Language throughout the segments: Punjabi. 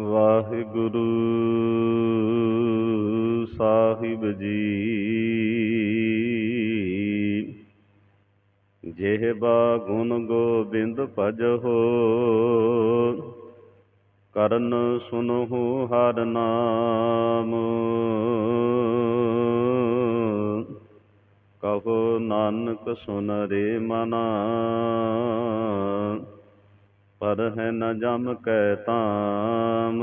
ਵਾਹਿਗੁਰੂ ਸਾਹਿਬ ਜੀ। ਜਿਹਬਾ ਗੁਣ ਗੋਬਿੰਦ ਭਜਹੋ ਕਰਨ ਸੁਨਹੁ ਹਰ ਨਾਮ। ਕਹੋ ਨਾਨਕ ਸੁਨ ਰੇ ਮਨਾ। ਪਰ ਹੈ ਨ ਜਮ ਕੈ ਤਾਮ।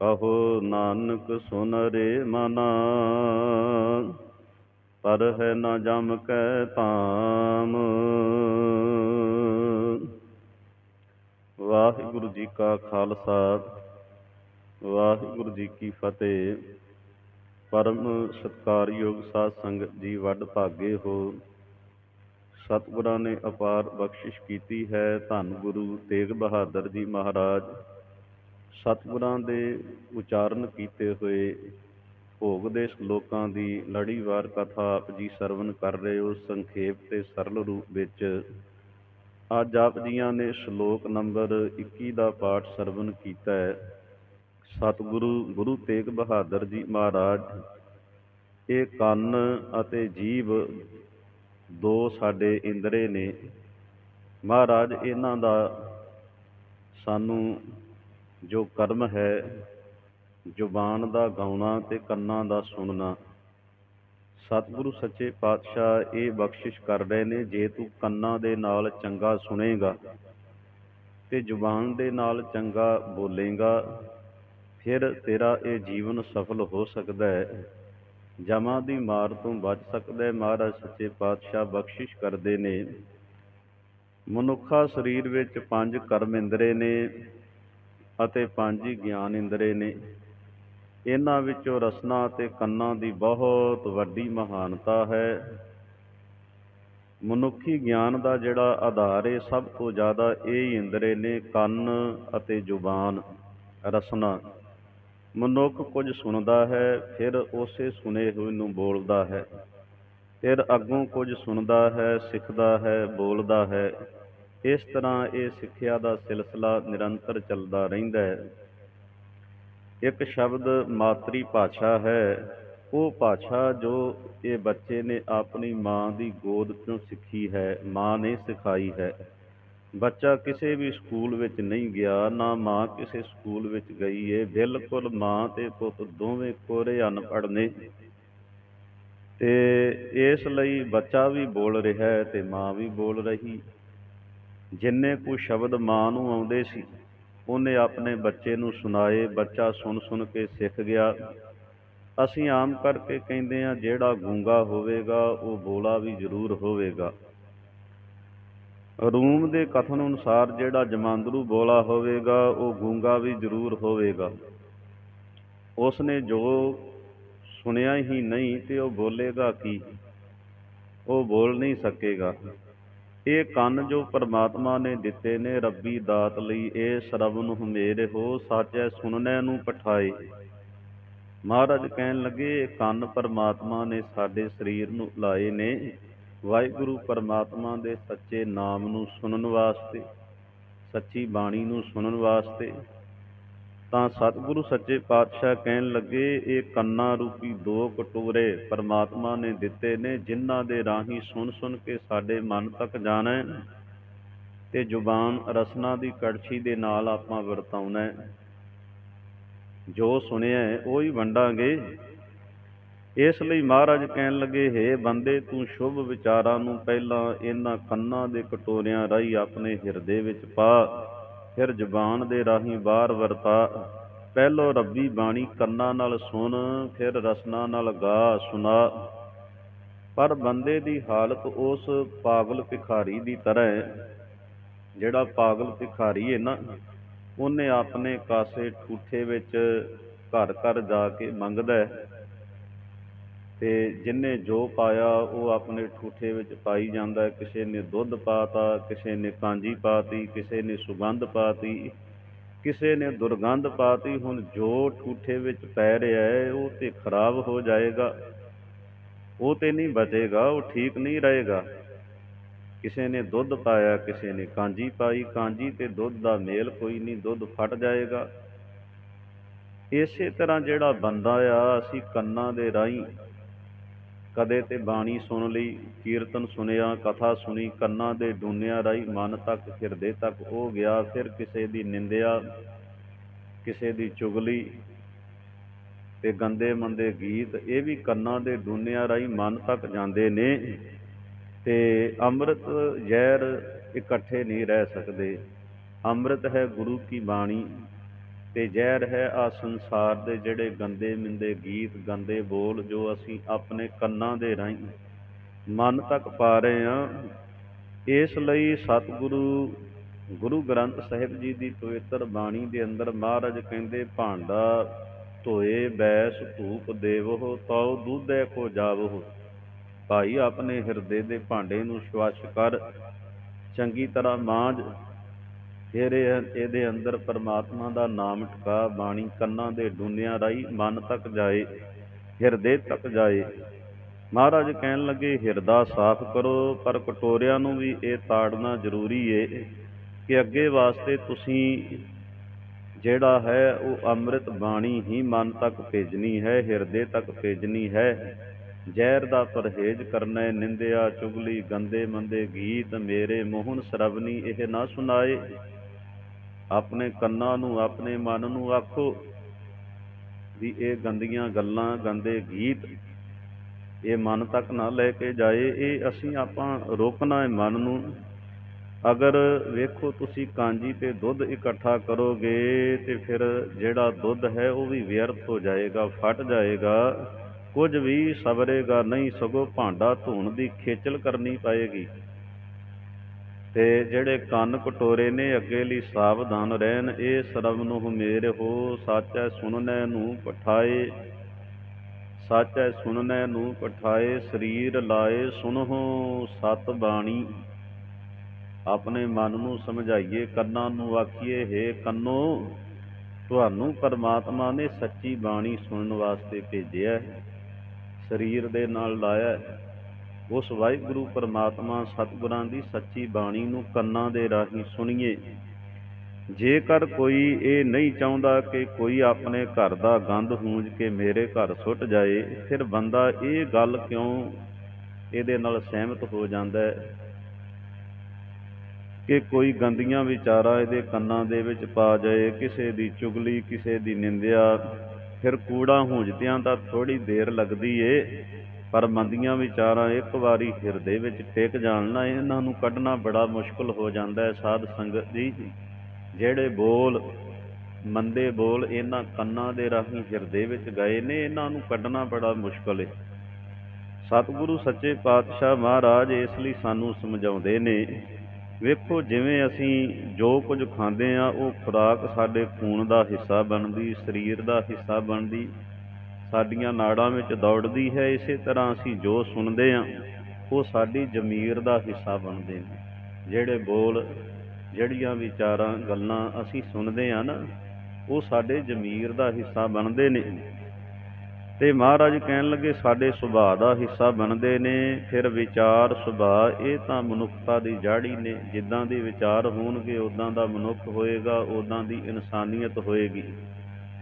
ਕਹੋ ਨਾਨਕ ਸੁਨ ਰੇ ਮਨਾ। ਪਰ ਹੈ ਨ ਜਮ ਕੈ ਤਾਮ। ਵਾਹਿਗੁਰੂ ਜੀ ਕਾ ਖਾਲਸਾ, ਵਾਹਿਗੁਰੂ ਜੀ ਕੀ ਫਤਿਹ। ਪਰਮ ਸਤਕਾਰਯੋਗ ਸਾਧ ਸੰਗਤ ਜੀ, ਵੱਡ ਭਾਗੇ ਹੋ। ਸਤਿਗੁਰਾਂ ਨੇ ਅਪਾਰ ਬਖਸ਼ਿਸ਼ ਕੀਤੀ ਹੈ ਧੰਨ ਗੁਰੂ ਤੇਗ ਬਹਾਦਰ ਜੀ ਮਹਾਰਾਜ। ਸਤਿਗੁਰਾਂ ਦੇ ਉਚਾਰਨ ਕੀਤੇ ਹੋਏ ਭੋਗ ਦੇ ਸ਼ਲੋਕਾਂ ਦੀ ਲੜੀਵਾਰ ਕਥਾ ਆਪ ਜੀ ਸਰਵਨ ਕਰ ਰਹੇ ਹੋ ਸੰਖੇਪ ਤੇ ਸਰਲ ਰੂਪ ਵਿੱਚ। ਅੱਜ ਆਪ ਜੀਆਂ ਨੇ ਸ਼ਲੋਕ ਨੰਬਰ 21 ਦਾ ਪਾਠ ਸਰਵਨ ਕੀਤਾ ਹੈ। ਸਤਿਗੁਰੂ ਗੁਰੂ ਤੇਗ ਬਹਾਦਰ ਜੀ ਮਹਾਰਾਜ, ਇਹ ਕੰਨ ਅਤੇ ਜੀਵ ਦੋ ਸਾਡੇ ਇੰਦਰੇ ਨੇ। ਮਹਾਰਾਜ, ਇਹਨਾਂ ਦਾ ਸਾਨੂੰ ਜੋ ਕਰਮ ਹੈ, ਜ਼ੁਬਾਨ ਦਾ ਗਾਉਣਾ ਤੇ ਕੰਨਾਂ ਦਾ ਸੁਣਨਾ, ਸਤਿਗੁਰੂ ਸੱਚੇ ਪਾਤਸ਼ਾਹ ਇਹ ਬਖਸ਼ਿਸ਼ ਕਰ ਰਹੇ ਨੇ, ਜੇ ਤੂੰ ਕੰਨਾਂ ਦੇ ਨਾਲ ਚੰਗਾ ਸੁਣੇਗਾ ਤੇ ਜ਼ੁਬਾਨ ਦੇ ਨਾਲ ਚੰਗਾ ਬੋਲੇਗਾ, ਫਿਰ ਤੇਰਾ ਇਹ ਜੀਵਨ ਸਫਲ ਹੋ ਸਕਦਾ ਹੈ। ਜਮਾਂ ਦੀ ਮਾਰ ਤੋਂ ਬਚ ਸਕਦਾ ਹੈ ਮਹਾਰਾਜ ਸੱਚੇ ਪਾਤਸ਼ਾਹ ਬਖਸ਼ਿਸ਼ ਕਰਦੇ ਨੇ। ਮਨੁੱਖਾ ਸਰੀਰ ਵਿੱਚ ਪੰਜ ਕਰਮ ਇੰਦਰੇ ਨੇ ਅਤੇ ਪੰਜ ਹੀ ਗਿਆਨ ਇੰਦਰੇ ਨੇ। ਇਹਨਾਂ ਵਿੱਚੋਂ ਰਸਨਾ ਅਤੇ ਕੰਨਾਂ ਦੀ ਬਹੁਤ ਵੱਡੀ ਮਹਾਨਤਾ ਹੈ। ਮਨੁੱਖੀ ਗਿਆਨ ਦਾ ਜਿਹੜਾ ਆਧਾਰ ਹੈ ਸਭ ਤੋਂ ਜ਼ਿਆਦਾ ਇਹ ਹੀ ਇੰਦਰੇ ਨੇ ਕੰਨ ਅਤੇ ਜ਼ੁਬਾਨ, ਰਸਨਾ। ਮਨੁੱਖ ਕੁਝ ਸੁਣਦਾ ਹੈ, ਫਿਰ ਉਸੇ ਸੁਨੇ ਹੋਏ ਨੂੰ ਬੋਲਦਾ ਹੈ। ਫਿਰ ਅੱਗੋਂ ਕੁਝ ਸੁਣਦਾ ਹੈ, ਸਿੱਖਦਾ ਹੈ, ਬੋਲਦਾ ਹੈ। ਇਸ ਤਰ੍ਹਾਂ ਇਹ ਸਿੱਖਿਆ ਦਾ ਸਿਲਸਿਲਾ ਨਿਰੰਤਰ ਚੱਲਦਾ ਰਹਿੰਦਾ ਹੈ। ਇੱਕ ਸ਼ਬਦ ਮਾਤਰੀ ਭਾਸ਼ਾ ਹੈ। ਉਹ ਭਾਸ਼ਾ ਜੋ ਇਹ ਬੱਚੇ ਨੇ ਆਪਣੀ ਮਾਂ ਦੀ ਗੋਦ ਤੋਂ ਸਿੱਖੀ ਹੈ, ਮਾਂ ਨੇ ਸਿਖਾਈ ਹੈ। ਬੱਚਾ ਕਿਸੇ ਵੀ ਸਕੂਲ ਵਿੱਚ ਨਹੀਂ ਗਿਆ, ਨਾ ਮਾਂ ਕਿਸੇ ਸਕੂਲ ਵਿੱਚ ਗਈ ਏ। ਬਿਲਕੁਲ ਮਾਂ ਤੇ ਪੁੱਤ ਦੋਵੇਂ ਕੋਰੇ ਅਨਪੜ੍ਹ ਨੇ। ਤੇ ਇਸ ਲਈ ਬੱਚਾ ਵੀ ਬੋਲ ਰਿਹਾ ਹੈ ਤੇ ਮਾਂ ਵੀ ਬੋਲ ਰਹੀ। ਜਿੰਨੇ ਕੁ ਸ਼ਬਦ ਮਾਂ ਨੂੰ ਆਉਂਦੇ ਸੀ, ਉਹਨੇ ਆਪਣੇ ਬੱਚੇ ਨੂੰ ਸੁਣਾਏ। ਬੱਚਾ ਸੁਣ ਸੁਣ ਕੇ ਸਿੱਖ ਗਿਆ। ਅਸੀਂ ਆਮ ਕਰਕੇ ਕਹਿੰਦੇ ਆ ਜਿਹੜਾ ਗੂੰਗਾ ਹੋਵੇਗਾ, ਉਹ ਬੋਲਾ ਵੀ ਜ਼ਰੂਰ ਹੋਵੇਗਾ। ਰੂਮ ਦੇ ਕਥਨ ਅਨੁਸਾਰ ਜਿਹੜਾ ਜਮਾਂਦਰੂ ਬੋਲਾ ਹੋਵੇਗਾ, ਉਹ ਗੂੰਗਾ ਵੀ ਜ਼ਰੂਰ ਹੋਵੇਗਾ। ਉਸ ਨੇ ਜੋ ਸੁਣਿਆ ਹੀ ਨਹੀਂ ਤੇ ਉਹ ਬੋਲੇਗਾ ਕੀ? ਉਹ ਬੋਲ ਨਹੀਂ ਸਕੇਗਾ। ਇਹ ਕੰਨ ਜੋ ਪਰਮਾਤਮਾ ਨੇ ਦਿੱਤੇ ਨੇ, ਰੱਬੀ ਦਾਤ ਲਈ ਇਹ ਸਰਵਨ ਹਮੇਰੇ ਹੋ, ਸਾਚੈ ਸੁਣਨੇ ਨੂੰ ਪਠਾਏ। ਮਹਾਰਾਜ ਕਹਿਣ ਲੱਗੇ, ਇਹ ਕੰਨ ਪਰਮਾਤਮਾ ਨੇ ਸਾਡੇ ਸਰੀਰ ਨੂੰ ਲਾਏ ਨੇ। ਵਾਹਿਗੁਰੂ ਪਰਮਾਤਮਾ ਦੇ ਸੱਚੇ ਨਾਮ ਨੂੰ ਸੁਣਨ ਵਾਸਤੇ, ਸੱਚੀ ਬਾਣੀ ਨੂੰ ਸੁਣਨ ਵਾਸਤੇ, ਤਾਂ ਸਤਿਗੁਰੂ ਸੱਚੇ ਪਾਤਸ਼ਾਹ ਕਹਿਣ ਲੱਗੇ, ਇਹ ਕੰਨਾਂ ਰੂਪੀ ਦੋ ਕਟੋਰੇ ਪਰਮਾਤਮਾ ਨੇ ਦਿੱਤੇ ਨੇ, ਜਿਨ੍ਹਾਂ ਦੇ ਰਾਹੀਂ ਸੁਣ ਸੁਣ ਕੇ ਸਾਡੇ ਮਨ ਤੱਕ ਜਾਣਾ ਹੈ ਤੇ ਜ਼ੁਬਾਨ ਰਸਨਾ ਦੀ ਕੜਛੀ ਦੇ ਨਾਲ ਆਪਾਂ ਵਰਤਾਉਣਾ ਜੋ ਸੁਣਿਆ ਉਹ ਹੀ ਵੰਡਾਂਗੇ। ਇਸ ਲਈ ਮਹਾਰਾਜ ਕਹਿਣ ਲੱਗੇ, ਹੈ ਬੰਦੇ, ਤੂੰ ਸ਼ੁਭ ਵਿਚਾਰਾਂ ਨੂੰ ਪਹਿਲਾਂ ਇਹਨਾਂ ਕੰਨਾਂ ਦੇ ਕਟੋਰਿਆਂ ਰਾਹੀਂ ਆਪਣੇ ਹਿਰਦੇ ਵਿੱਚ ਪਾ, ਫਿਰ ਜ਼ੁਬਾਨ ਦੇ ਰਾਹੀਂ ਬਾਹਰ ਵਰਤਾ। ਪਹਿਲੋ ਰੱਬੀ ਬਾਣੀ ਕੰਨਾਂ ਨਾਲ ਸੁਣ, ਫਿਰ ਰਸਨਾ ਨਾਲ ਗਾ, ਸੁਣਾ। ਪਰ ਬੰਦੇ ਦੀ ਹਾਲਤ ਉਸ ਪਾਗਲ ਭਿਖਾਰੀ ਦੀ ਤਰ੍ਹਾਂ ਹੈ, ਜਿਹੜਾ ਪਾਗਲ ਭਿਖਾਰੀ ਹੈ ਨਾ, ਉਹਨੇ ਆਪਣੇ ਕਾਸੇ ਠੂਠੇ ਵਿੱਚ ਘਰ ਘਰ ਜਾ ਕੇ ਮੰਗਦਾ ਹੈ। ਤੇ ਜਿੰਨੇ ਜੋ ਪਾਇਆ ਉਹ ਆਪਣੇ ਠੂਠੇ ਵਿੱਚ ਪਾਈ ਜਾਂਦਾ ਕਿਸੇ ਨੇ ਦੁੱਧ ਪਾਤਾ, ਕਿਸੇ ਨੇ ਕਾਂਜੀ ਪਾਤੀ, ਕਿਸੇ ਨੇ ਸੁਗੰਧ ਪਾਤੀ, ਕਿਸੇ ਨੇ ਦੁਰਗੰਧ ਪਾਤੀ। ਹੁਣ ਜੋ ਠੂਠੇ ਵਿੱਚ ਪੈ ਰਿਹਾ ਹੈ, ਉਹ ਤੇ ਖਰਾਬ ਹੋ ਜਾਏਗਾ, ਉਹ ਤੇ ਨਹੀਂ ਬਚੇਗਾ, ਉਹ ਠੀਕ ਨਹੀਂ ਰਹੇਗਾ। ਕਿਸੇ ਨੇ ਦੁੱਧ ਪਾਇਆ, ਕਿਸੇ ਨੇ ਕਾਂਜੀ ਪਾਈ। ਕਾਂਜੀ ਤੇ ਦੁੱਧ ਦਾ ਮੇਲ ਕੋਈ ਨਹੀਂ, ਦੁੱਧ ਫਟ ਜਾਏਗਾ। ਇਸੇ ਤਰ੍ਹਾਂ ਜਿਹੜਾ ਬੰਦਾ ਆ, ਅਸੀਂ ਕੰਨਾਂ ਦੇ ਰਾਹੀਂ ਕਦੇ ਤੇ ਬਾਣੀ ਸੁਣ ਲਈ, ਕੀਰਤਨ ਸੁਣਿਆ, ਕਥਾ ਸੁਣੀ, ਕੰਨਾਂ ਦੇ ਡੂਨਿਆਂ ਰਾਹੀਂ ਮਨ ਤੱਕ, ਹਿਰਦੇ ਤੱਕ ਉਹ ਗਿਆ, ਫਿਰ ਕਿਸੇ ਦੀ ਨਿੰਦਿਆ, ਕਿਸੇ ਦੀ ਚੁਗਲੀ ਤੇ ਗੰਦੇ ਮੰਦੇ ਗੀਤ, ਇਹ ਵੀ ਕੰਨਾਂ ਦੇ ਡੂਨਿਆਂ ਰਾਹੀਂ ਮਨ ਤੱਕ ਜਾਂਦੇ ਨੇ ਤੇ ਅੰਮ੍ਰਿਤ ਜ਼ਹਿਰ ਇਕੱਠੇ ਨਹੀਂ ਰਹਿ ਸਕਦੇ। ਅੰਮ੍ਰਿਤ ਹੈ ਗੁਰੂ ਕੀ ਬਾਣੀ। ਤੇ ਜ਼ਹਿਰ ਹੈ ਆ ਸੰਸਾਰ ਦੇ ਜਿਹੜੇ ਗੰਦੇ ਮਿੰਦੇ ਗੀਤ, ਗੰਦੇ ਬੋਲ ਜੋ ਅਸੀਂ ਆਪਣੇ ਕੰਨਾਂ ਦੇ ਰਾਹੀਂ ਮਨ ਤੱਕ ਪਾ ਰਹੇ ਹਾਂ, ਇਸ ਲਈ ਸਤਿਗੁਰੂ, ਗੁਰੂ ਗ੍ਰੰਥ ਸਾਹਿਬ ਜੀ ਦੀ ਪਵਿੱਤਰ ਬਾਣੀ ਦੇ ਅੰਦਰ ਮਹਾਰਾਜ ਕਹਿੰਦੇ, ਭਾਂਡਾ ਧੋਏ, ਬੈਸ, ਧੂਪ ਦੇਵੋ, ਤਉ ਦੂਧੈ ਕੋ ਜਾਵੋ। ਭਾਈ ਆਪਣੇ ਹਿਰਦੇ ਦੇ ਭਾਂਡੇ ਨੂੰ ਸ਼ਵਾਸ਼ ਕਰ, ਚੰਗੀ ਤਰ੍ਹਾਂ ਮਾਂਝ ਫਿਰ ਇਹ- ਇਹਦੇ ਅੰਦਰ ਪਰਮਾਤਮਾ ਦਾ ਨਾਮ ਟਿਕਾ ਬਾਣੀ ਕੰਨਾਂ ਦੇ ਡੂਨਿਆਂ ਰਾਹੀਂ ਮਨ ਤੱਕ ਜਾਏ, ਹਿਰਦੇ ਤੱਕ ਜਾਏ। ਮਹਾਰਾਜ ਕਹਿਣ ਲੱਗੇ, ਹਿਰਦਾ ਸਾਫ਼ ਕਰੋ, ਪਰ ਕਟੋਰਿਆਂ ਨੂੰ ਵੀ ਇਹ ਤਾੜਨਾ ਜ਼ਰੂਰੀ ਏ ਕਿ ਅੱਗੇ ਵਾਸਤੇ ਤੁਸੀਂ ਜਿਹੜਾ ਹੈ ਉਹ ਅੰਮ੍ਰਿਤ ਬਾਣੀ ਹੀ ਮਨ ਤੱਕ ਭੇਜਣੀ ਹੈ, ਹਿਰਦੇ ਤੱਕ ਭੇਜਣੀ ਹੈ। ਜ਼ਹਿਰ ਦਾ ਪਰਹੇਜ਼ ਕਰਨਾ ਹੈ ਨਿੰਦਿਆ, ਚੁਗਲੀ, ਗੰਦੇ ਮੰਦੇ ਗੀਤ ਮੇਰੇ ਮੋਹਨ ਸਰਵਨੀ ਇਹ ਨਾ ਸੁਣਾਏ। ਆਪਣੇ ਕੰਨਾਂ ਨੂੰ, ਆਪਣੇ ਮਨ ਨੂੰ ਆਖੋ ਵੀ ਇਹ ਗੰਦੀਆਂ ਗੱਲਾਂ, ਗੰਦੇ ਗੀਤ ਇਹ ਮਨ ਤੱਕ ਨਾ ਲੈ ਕੇ ਜਾਏ, ਇਹ ਅਸੀਂ ਆਪਾਂ ਰੋਕਣਾ ਹੈ ਮਨ ਨੂੰ। ਅਗਰ ਵੇਖੋ ਤੁਸੀਂ ਕਾਂਜੀ ਤੇ ਦੁੱਧ ਇਕੱਠਾ ਕਰੋਗੇ ਤੇ ਫਿਰ ਜਿਹੜਾ ਦੁੱਧ ਹੈ ਉਹ ਵੀ ਵਿਅਰਥ ਹੋ ਜਾਏਗਾ, ਫਟ ਜਾਏਗਾ। ਕੁਝ ਵੀ ਸਵਰੇਗਾ ਨਹੀਂ, ਸਗੋਂ ਭਾਂਡਾ ਧੋਣ ਦੀ ਖੇਚਲ ਕਰਨੀ ਪਏਗੀ। ਤੇ ਜਿਹੜੇ ਕੰਨ ਕਟੋਰੇ ਨੇ, ਅੱਗੇ ਲਈ ਸਾਵਧਾਨ ਰਹਿਣ। ਇਹ ਸਰਬ ਨੂੰ ਮੇਰ ਹੋ, ਸਾਚੈ ਸੁਣਨੈ ਨੂੰ ਪਠਾਏ। ਸਾਚੈ ਸੁਣਨੈ ਨੂੰ ਪਠਾਏ, ਸਰੀਰ ਲਾਏ ਸੁਨਹੁ, ਸਤ ਬਾਣੀ। ਆਪਣੇ ਮਨ ਨੂੰ ਸਮਝਾਈਏ, ਕੰਨਾਂ ਨੂੰ ਆਖੀਏ, ਹੇ ਕੰਨੋ, ਤੁਹਾਨੂੰ ਪਰਮਾਤਮਾ ਨੇ ਸੱਚੀ ਬਾਣੀ ਸੁਣਨ ਵਾਸਤੇ ਭੇਜਿਆ ਹੈ। ਸਰੀਰ ਦੇ ਨਾਲ ਲਾਇਆ ਹੈ। ਉਸ ਵਾਹਿਗੁਰੂ ਪਰਮਾਤਮਾ ਸਤਿਗੁਰਾਂ ਦੀ ਸੱਚੀ ਬਾਣੀ ਨੂੰ ਕੰਨਾਂ ਦੇ ਰਾਹੀਂ ਸੁਣੀਏ। ਜੇਕਰ ਕੋਈ ਇਹ ਨਹੀਂ ਚਾਹੁੰਦਾ ਕਿ ਕੋਈ ਆਪਣੇ ਘਰ ਦਾ ਗੰਦ ਹੂੰਜ ਕੇ ਮੇਰੇ ਘਰ ਸੁੱਟ ਜਾਏ, ਫਿਰ ਬੰਦਾ ਇਹ ਗੱਲ ਕਿਉਂ ਇਹਦੇ ਨਾਲ ਸਹਿਮਤ ਹੋ ਜਾਂਦਾ ਹੈ ਕਿ ਕੋਈ ਗੰਦੀਆਂ ਵਿਚਾਰਾਂ ਇਹਦੇ ਕੰਨਾਂ ਦੇ ਵਿੱਚ ਪਾ ਜਾਏ, ਕਿਸੇ ਦੀ ਚੁਗਲੀ, ਕਿਸੇ ਦੀ ਨਿੰਦਿਆ, ਫਿਰ ਕੂੜਾ ਹੂੰਜਦਿਆਂ ਤਾਂ ਥੋੜੀ ਦੇਰ ਲੱਗਦੀ ਏ। ਪਰ ਮੰਦੀਆਂ ਵਿਚਾਰਾਂ ਇੱਕ ਵਾਰੀ ਹਿਰਦੇ ਵਿੱਚ ਟਿਕ ਜਾਣ ਨਾਲ ਇਹਨਾਂ ਨੂੰ ਕੱਢਣਾ ਬੜਾ ਮੁਸ਼ਕਲ ਹੋ ਜਾਂਦਾ ਹੈ ਸਾਧ ਸੰਗਤ ਜੀ। ਜਿਹੜੇ ਬੋਲ, ਮੰਦੇ ਬੋਲ ਇਹਨਾਂ ਕੰਨਾਂ ਦੇ ਰਾਹੀਂ ਹਿਰਦੇ ਵਿੱਚ ਗਏ ਨੇ, ਇਹਨਾਂ ਨੂੰ ਕੱਢਣਾ ਬੜਾ ਮੁਸ਼ਕਲ ਹੈ। ਸਤਿਗੁਰੂ ਸੱਚੇ ਪਾਤਸ਼ਾਹ ਮਹਾਰਾਜ ਇਸ ਲਈ ਸਾਨੂੰ ਸਮਝਾਉਂਦੇ ਨੇ, ਵੇਖੋ ਜਿਵੇਂ ਅਸੀਂ ਜੋ ਕੁਝ ਖਾਂਦੇ ਆ ਉਹ ਖੁਰਾਕ ਸਾਡੇ ਖੂਨ ਦਾ ਹਿੱਸਾ ਬਣਦੀ, ਸਰੀਰ ਦਾ ਹਿੱਸਾ ਬਣਦੀ ਸਾਡੀਆਂ ਨਾੜਾਂ ਵਿੱਚ ਦੌੜਦੀ ਹੈ, ਇਸੇ ਤਰ੍ਹਾਂ ਅਸੀਂ ਜੋ ਸੁਣਦੇ ਹਾਂ, ਉਹ ਸਾਡੀ ਜ਼ਮੀਰ ਦਾ ਹਿੱਸਾ ਬਣਦੇ ਨੇ। ਜਿਹੜੇ ਬੋਲ, ਜਿਹੜੀਆਂ ਵਿਚਾਰਾਂ, ਗੱਲਾਂ ਅਸੀਂ ਸੁਣਦੇ ਹਾਂ ਨਾ, ਉਹ ਸਾਡੇ ਜ਼ਮੀਰ ਦਾ ਹਿੱਸਾ ਬਣਦੇ ਨੇ। ਤੇ ਮਹਾਰਾਜ ਕਹਿਣ ਲੱਗੇ, ਸਾਡੇ ਸੁਭਾਅ ਦਾ ਹਿੱਸਾ ਬਣਦੇ ਨੇ, ਫਿਰ ਵਿਚਾਰ ਸੁਭਾਅ, ਇਹ ਤਾਂ ਮਨੁੱਖਤਾ ਦੀ ਜਾੜੀ ਨੇ। ਜਿੱਦਾਂ ਦੇ ਵਿਚਾਰ ਹੋਣਗੇ ਉਦਾਂ ਦਾ ਮਨੁੱਖ ਹੋਏਗਾ ਉਦਾਂ ਦੀ ਇਨਸਾਨੀਅਤ ਹੋਏਗੀ।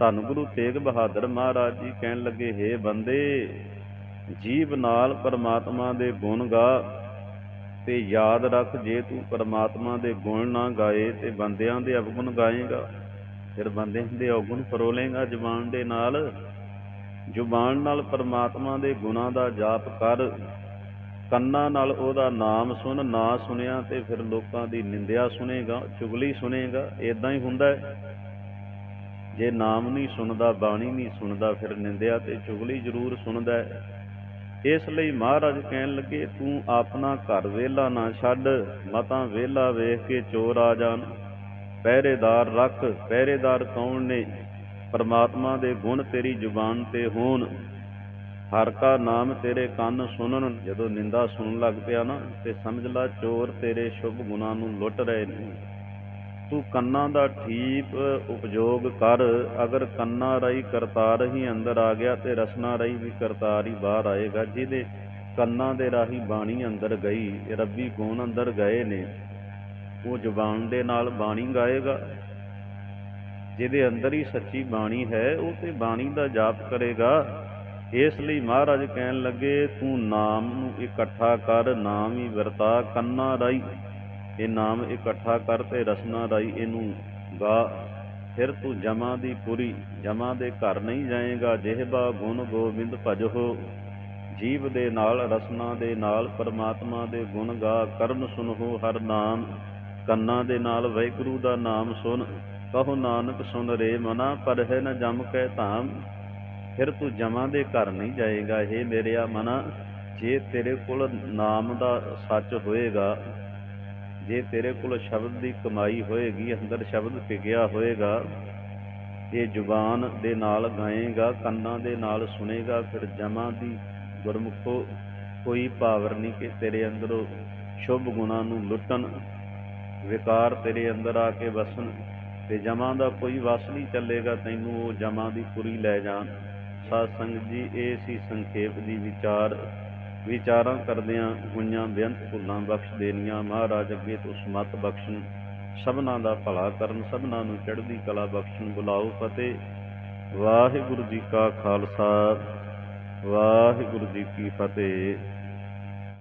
ਧੰਨ ਗੁਰੂ ਤੇਗ ਬਹਾਦਰ ਮਹਾਰਾਜ ਜੀ ਕਹਿਣ ਲੱਗੇ, ਹੇ ਬੰਦੇ, ਜੀਵ ਨਾਲ ਪਰਮਾਤਮਾ ਦੇ ਗੁਣ ਗਾ ਤੇ ਯਾਦ ਰੱਖ, ਜੇ ਤੂੰ ਪਰਮਾਤਮਾ ਦੇ ਗੁਣ ਨਾ ਗਾਏ ਤੇ ਬੰਦਿਆਂ ਦੇ ਅਵਗੁਣ ਗਾਏਗਾ। ਫਿਰ ਬੰਦਿਆਂ ਦੇ ਅਵਗੁਣ ਫਰੋਲੇਗਾ ਜ਼ੁਬਾਨ ਦੇ ਨਾਲ। ਜ਼ੁਬਾਨ ਨਾਲ ਪਰਮਾਤਮਾ ਦੇ ਗੁਣਾਂ ਦਾ ਜਾਪ ਕਰ। ਕੰਨਾਂ ਨਾਲ ਉਹਦਾ ਨਾਮ ਸੁਣ, ਨਾ ਸੁਣਿਆ ਤੇ ਫਿਰ ਲੋਕਾਂ ਦੀ ਨਿੰਦਿਆ ਸੁਨੇਗਾ ਚੁਗਲੀ ਸੁਨੇਗਾ ਇਦਾਂ ਹੀ ਹੁੰਦਾ ਹੈ। ਜੇ ਨਾਮ ਨਹੀਂ ਸੁਣਦਾ, ਬਾਣੀ ਨਹੀਂ ਸੁਣਦਾ, ਫਿਰ ਨਿੰਦਿਆ ਤੇ ਚੁਗਲੀ ਜ਼ਰੂਰ ਸੁਣਦਾ ਹੈ। ਇਸ ਲਈ ਮਹਾਰਾਜ ਕਹਿਣ ਲੱਗੇ, ਤੂੰ ਆਪਣਾ ਘਰ ਵਿਹਲਾ ਨਾ ਛੱਡ, ਮਤਾਂ ਵਿਹਲਾ ਵੇਖ ਕੇ ਚੋਰ ਆ ਜਾਣ। ਪਹਿਰੇਦਾਰ ਰੱਖ, ਪਹਿਰੇਦਾਰ ਕੌਣ ਨੇ? ਪਰਮਾਤਮਾ ਦੇ ਗੁਣ ਤੇਰੀ ਜ਼ੁਬਾਨ ਤੇ ਹੋਣ। ਹਰ ਕਾ ਨਾਮ ਤੇਰੇ ਕੰਨ ਸੁਣਨ। ਜਦੋਂ ਨਿੰਦਾ ਸੁਣਨ ਲੱਗ ਪਿਆ ਨਾ, ਤੇ ਸਮਝ ਲੈ ਚੋਰ ਤੇਰੇ ਸ਼ੁਭ ਗੁਣਾਂ ਨੂੰ ਲੁੱਟ ਰਹੇ ਨੇ। ਤੂੰ ਕੰਨਾਂ ਦਾ ਠੀਕ ਉਪਯੋਗ ਕਰ। ਅਗਰ ਕੰਨਾਂ ਰਾਹੀਂ ਕਰਤਾਰ ਹੀ ਅੰਦਰ ਆ ਗਿਆ ਤੇ ਰਸਨਾ ਰਾਹੀਂ ਵੀ ਕਰਤਾਰ ਹੀ ਬਾਹਰ ਆਏਗਾ, ਜਿਹਦੇ ਕੰਨਾਂ ਦੇ ਰਾਹੀਂ ਬਾਣੀ ਅੰਦਰ ਗਈ, ਰੱਬੀ ਗੁਣ ਅੰਦਰ ਗਏ ਨੇ? ਉਹ ਜ਼ੁਬਾਨ ਦੇ ਨਾਲ ਬਾਣੀ ਗਾਏਗਾ। ਜਿਹਦੇ ਅੰਦਰ ਹੀ ਸੱਚੀ ਬਾਣੀ ਹੈ, ਉਹ ਤੇ ਬਾਣੀ ਦਾ ਜਾਪ ਕਰੇਗਾ। ਇਸ ਲਈ ਮਹਾਰਾਜ ਕਹਿਣ ਲੱਗੇ, ਤੂੰ ਨਾਮ ਨੂੰ ਇਕੱਠਾ ਕਰ, ਨਾਮ ਹੀ ਵਰਤਾ, ਕੰਨਾਂ ਰਾਈ ਇਹ ਨਾਮ ਇਕੱਠਾ ਕਰ ਤੇ ਰਸਨਾ ਰਾਈ ਇਹਨੂੰ ਗਾ, ਫਿਰ ਤੂੰ ਜਮਾ ਦੀ ਪੁਰੀ, ਜਮਾ ਦੇ ਘਰ ਨਹੀਂ ਜਾਏਗਾ, ਜਿਹਬਾ ਗੁਣ ਗੋਬਿੰਦ ਭਜੋ। ਜੀਵ ਦੇ ਨਾਲ, ਰਸਨਾ ਦੇ ਨਾਲ, ਪਰਮਾਤਮਾ ਦੇ ਗੁਣ ਗਾ, ਕਰਨ ਸੁਨਹੁ ਹਰ ਨਾਮ। ਕੰਨਾਂ ਦੇ ਨਾਲ ਵਾਹਿਗੁਰੂ ਦਾ ਨਾਮ ਸੁਣ ਕਹੋ ਨਾਨਕ ਸੁਨ ਰੇ ਮਨਾ, ਪਰ ਹੈ ਨ ਜਮ ਕੈ ਧਾਮ। ਫਿਰ ਤੂੰ ਜਮਾਂ ਦੇ ਘਰ ਨਹੀਂ ਜਾਏਗਾ ਇਹ ਮੇਰਿਆ ਮਨਾ, ਜੇ ਤੇਰੇ ਕੋਲ ਨਾਮ ਦਾ ਸੱਚ ਹੋਏਗਾ ਜੇ ਤੇਰੇ ਕੋਲ ਸ਼ਬਦ ਦੀ ਕਮਾਈ ਹੋਏਗੀ, ਅੰਦਰ ਸ਼ਬਦ ਟਿਕਿਆ ਹੋਏਗਾ, ਇਹ ਜ਼ੁਬਾਨ ਦੇ ਨਾਲ ਗਾਏਗਾ, ਕੰਨਾਂ ਦੇ ਨਾਲ ਸੁਨੇਗਾ ਫਿਰ ਜਮਾਂ ਦੀ ਗੁਰਮੁਖੋ ਕੋਈ ਪਾਵਰ ਨਹੀਂ ਕਿ ਤੇਰੇ ਅੰਦਰੋਂ ਸ਼ੁਭ ਗੁਣਾਂ ਨੂੰ ਲੁੱਟਣ, ਵਿਕਾਰ ਤੇਰੇ ਅੰਦਰ ਆ ਕੇ ਵਸਣ ਤੇ ਜਮਾਂ ਦਾ ਕੋਈ ਵਸ ਨਹੀਂ ਚੱਲੇਗਾ, ਤੈਨੂੰ ਉਹ ਜਮਾਂ ਦੀ ਪੁਰੀ ਲੈ ਜਾਣ। ਸਾਧ ਸੰਗਤ ਜੀ, ਇਹ ਸੀ ਸੰਖੇਪ ਦੀ ਵਿਚਾਰ। ਵਿਚਾਰਾਂ ਕਰਦਿਆਂ ਹੋਈਆਂ ਬੇਅੰਤ ਭੁੱਲਾਂ ਬਖਸ਼ ਦੇਣੀਆਂ। ਮਹਾਰਾਜ ਅੱਗੇ ਤੋਂ ਸਮਤ ਬਖਸ਼ਣ, ਸਭਨਾਂ ਦਾ ਭਲਾ ਕਰਨ, ਸਭਨਾਂ ਨੂੰ ਚੜ੍ਹਦੀ ਕਲਾ ਬਖਸ਼ਣ। ਬੁਲਾਓ ਫਤਿਹ। ਵਾਹਿਗੁਰੂ ਜੀ ਕਾ ਖਾਲਸਾ, ਵਾਹਿਗੁਰੂ ਜੀ ਕੀ ਫਤਿਹ।